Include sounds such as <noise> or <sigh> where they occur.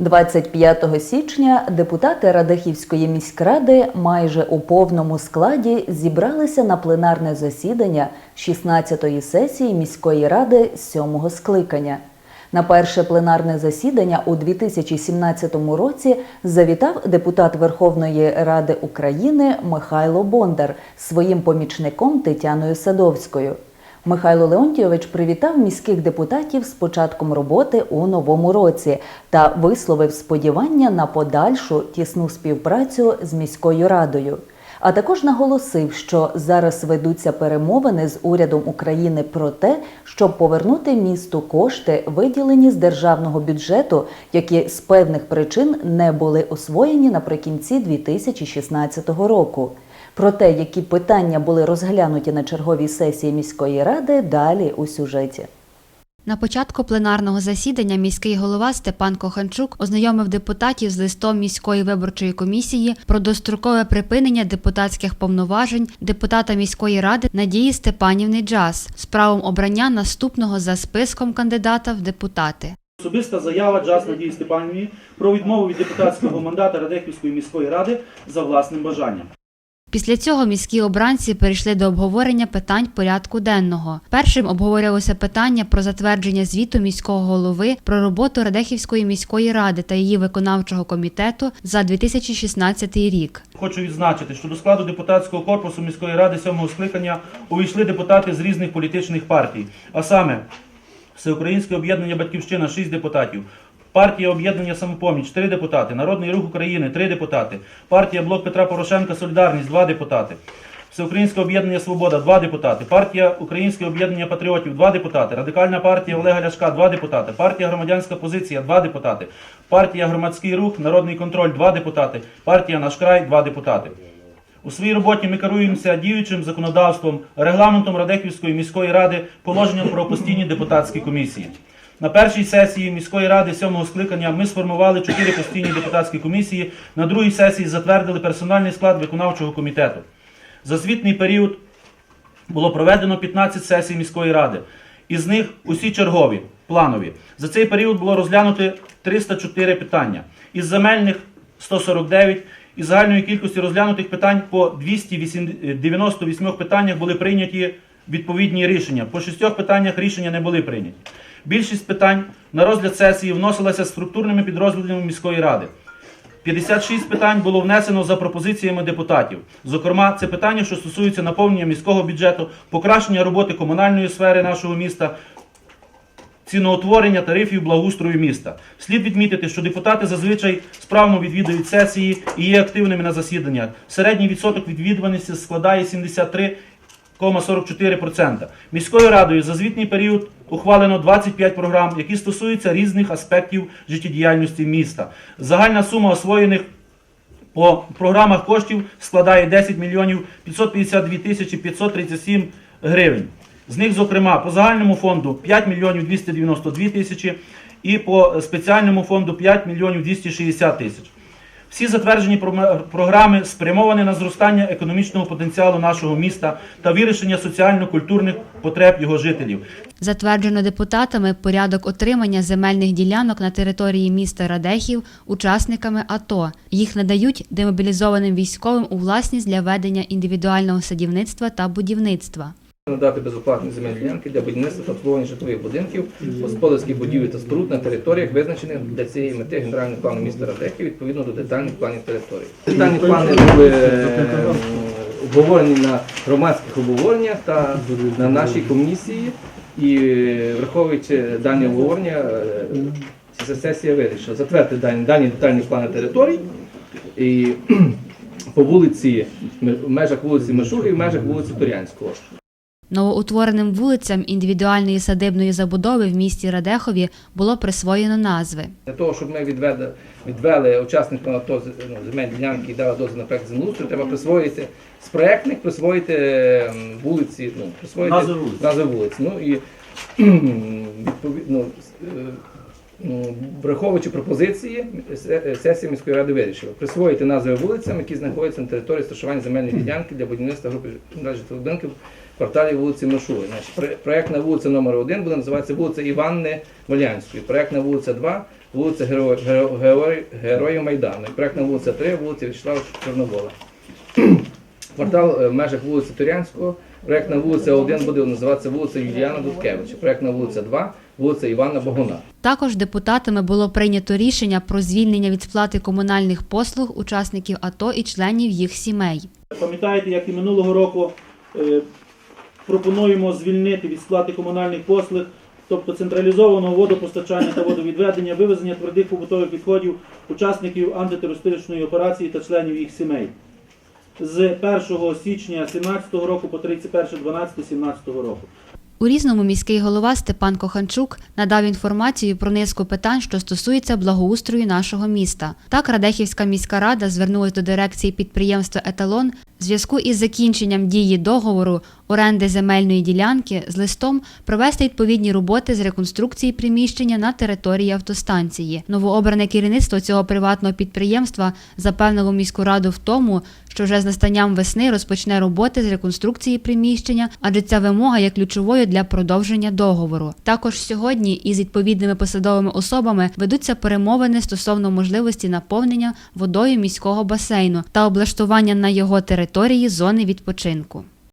25 січня депутати Радехівської міськради майже у повному складі зібралися на пленарне засідання 16-ї сесії міської ради 7-го скликання. На перше пленарне засідання у 2017 році завітав депутат Верховної Ради України Михайло Бондар своїм помічником Тетяною Садовською. Михайло Леонтійович привітав міських депутатів з початком роботи у новому році та висловив сподівання на подальшу тісну співпрацю з міською радою. А також наголосив, що зараз ведуться перемовини з урядом України про те, щоб повернути місту кошти, виділені з державного бюджету, які з певних причин не були освоєні наприкінці 2016 року. Про те, які питання були розглянуті на черговій сесії міської ради, далі у сюжеті. На початку пленарного засідання міський голова Степан Коханчук ознайомив депутатів з листом міської виборчої комісії про дострокове припинення депутатських повноважень депутата міської ради Надії Степанівни Джаз з правом обрання наступного за списком кандидата в депутати. Особиста заява Джаз Надії Степанівні про відмову від депутатського мандата Радехівської міської ради за власним бажанням. Після цього міські обранці перейшли до обговорення питань порядку денного. Першим обговорювалося питання про затвердження звіту міського голови про роботу Радехівської міської ради та її виконавчого комітету за 2016 рік. Хочу відзначити, що до складу депутатського корпусу міської ради сьомого скликання увійшли депутати з різних політичних партій, а саме Всеукраїнське об'єднання Батьківщина 6 депутатів. Партія об'єднання самопоміч 3 депутати, Народний рух України 3 депутати, партія Блок Петра Порошенка Солідарність 2 депутати, Всеукраїнське об'єднання Свобода 2 депутати, партія Українське об'єднання патріотів 2 депутати, Радикальна партія Олега Ляшка 2 депутати, партія Громадянська позиція 2 депутати, партія Громадський рух, Народний контроль 2 депутати, партія Наш край 2 депутати. У своїй роботі ми керуємося діючим законодавством, регламентом Радехівської міської ради, положенням про постійні депутатські комісії. На першій сесії міської ради сьомого скликання ми сформували чотири постійні депутатські комісії. На другій сесії затвердили персональний склад виконавчого комітету. За звітний період було проведено 15 сесій міської ради. Із них усі чергові, планові. За цей період було розглянути 304 питання. Із земельних 149, із загальної кількості розглянутих питань по 298 питаннях були прийняті відповідні рішення. По шістьох питаннях рішення не були прийняті. Більшість питань на розгляд сесії вносилася структурними підрозділами міської ради. 56 питань було внесено за пропозиціями депутатів. Зокрема, це питання, що стосуються наповнення міського бюджету, покращення роботи комунальної сфери нашого міста, ціноутворення тарифів благоустрою міста. Слід відмітити, що депутати зазвичай справно відвідують сесії і є активними на засіданнях. Середній відсоток відвідуваності складає 73,44%. Міською радою за звітний період ухвалено 25 програм, які стосуються різних аспектів життєдіяльності міста. Загальна сума освоєних по програмах коштів складає 10 мільйонів 552 тисячі 537 гривень. З них, зокрема, по загальному фонду 5 мільйонів 292 тисячі і по спеціальному фонду 5 мільйонів 260 тисяч. Всі затверджені програми спрямовані на зростання економічного потенціалу нашого міста та вирішення соціально-культурних потреб його жителів. Затверджено депутатами порядок отримання земельних ділянок на території міста Радехів учасниками АТО. Їх надають демобілізованим військовим у власність для ведення індивідуального садівництва та будівництва. Надати безоплатні земельні ділянки для будівництва та обслуговування житлових будинків, господарських будівель та споруд на територіях, визначених для цієї мети генеральним планом міста Радехів відповідно до детальних планів території. Детальні плани були обговорені на громадських обговореннях та на нашій комісії. І е, враховуючи дані обговорення, е, ця сесія вирішила затвердити дані, дані детальні плани територій і <clears throat> по вулиці, в межах вулиці Мишуги і в межах вулиці Торянського. Новоутвореним вулицям індивідуальної садибної забудови в місті Радехові було присвоєно назви. Для того, щоб ми відвели, відвели учасникам АТО ну, земельні ділянки і дали дозвіл на проект землеустрою, треба присвоїти з проектних присвоїти ем, вулиці, ну, присвоїти Назви вулиць. назви вулиць. Ну і <clears throat> відповідно, с- е, ну, враховуючи пропозиції, се- сесія міської ради вирішила присвоїти назви вулицям, які знаходяться на території розташування земельної ділянки для будівництва групи житлових будинків кварталі вулиці Мишули. Значить, проектна вулиця номер 1 буде називатися вулиця Іванни Волянської, проектна вулиця 2 вулиця Геро- Геро- Георгій- Героїв Майдану, і проектна вулиця 3 вулиця Вячеслава Чорновола. <clears throat> Квартал е, в межах вулиці Турянського, проектна вулиця 1 буде називатися вулиця Юліана Дудкевича, проектна вулиця 2 вулиця Івана Богуна. Також депутатами було прийнято рішення про звільнення від сплати комунальних послуг учасників АТО і членів їх сімей. Пам'ятаєте, як і минулого року е, пропонуємо звільнити від сплати комунальних послуг, тобто централізованого водопостачання та водовідведення, вивезення твердих побутових відходів учасників антитерористичної операції та членів їх сімей. З 1 січня 2017 року по 31.12.2017 року. У різному міський голова Степан Коханчук надав інформацію про низку питань, що стосуються благоустрою нашого міста. Так, Радехівська міська рада звернулась до дирекції підприємства Еталон в зв'язку із закінченням дії договору оренди земельної ділянки з листом провести відповідні роботи з реконструкції приміщення на території автостанції. Новообране керівництво цього приватного підприємства запевнило міську раду в тому, що вже з настанням весни розпочне роботи з реконструкції приміщення, адже ця вимога є ключовою для продовження договору. Також сьогодні із відповідними посадовими особами ведуться перемовини стосовно можливості наповнення водою міського басейну та облаштування на його території зони відпочинку.